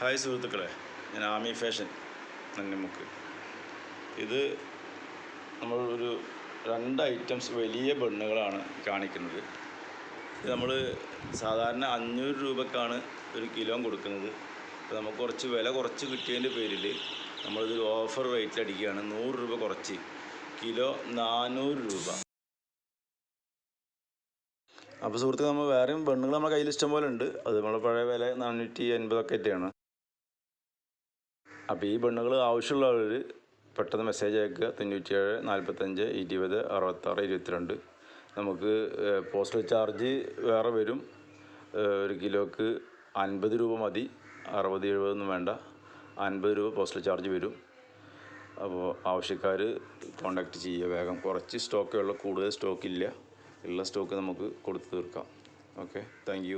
Hi സുഹൃത്തുക്കളെ ഞാൻ Ami fashion നന്നിമുക്ക്. ഇത് നമ്മൾ ഒരു രണ്ട് ഐറ്റംസ് വലിയ ബണ്ണുകളാണ് കാണിക്കുന്നത്. ഇത് നമ്മൾ സാധാരണ അഞ്ഞൂറ് രൂപക്കാണ് ഒരു കിലോ കൊടുക്കുന്നത്. അപ്പോൾ നമുക്ക് കുറച്ച് വില കുറച്ച് കിട്ടിയതിന്റെ പേരിൽ നമ്മളിത് ഓഫർ റേറ്റ് അടിക്കുകയാണ് നൂറ് രൂപ കുറച്ച്. കിലോ നാനൂറ് രൂപ. അപ്പോൾ സുഹൃത്തുക്കൾ നമ്മൾ വേറെയും ബണ്ണുകൾ നമ്മുടെ കയ്യിൽ ഇഷ്ടം പോലെ ഉണ്ട്. അത് നമ്മൾ പഴയ വില നാനൂറ്റി എൺപതൊക്കെ ആയിട്ടാണ്. അപ്പോൾ ഈ ബണ്ണുകൾ ആവശ്യമുള്ളവർ പെട്ടെന്ന് മെസ്സേജ് അയക്കുക. തൊണ്ണൂറ്റിയേഴ് നാൽപ്പത്തഞ്ച് ഇരുപത് അറുപത്താറ് ഇരുപത്തിരണ്ട്. നമുക്ക് പോസ്റ്റൽ ചാർജ് വേറെ വരും. ഒരു കിലോക്ക് അൻപത് രൂപ മതി. അറുപത് എഴുപതൊന്നും വേണ്ട. അൻപത് രൂപ പോസ്റ്റൽ ചാർജ് വരും. അപ്പോൾ ആവശ്യക്കാർ കോണ്ടാക്ട് ചെയ്യുക വേഗം. കുറച്ച് സ്റ്റോക്കേ ഉള്ളൂ കൂടുതൽ സ്റ്റോക്ക് ഇല്ല. ഉള്ള സ്റ്റോക്ക് നമുക്ക് കൊടുത്തു തീർക്കാം. Okay thank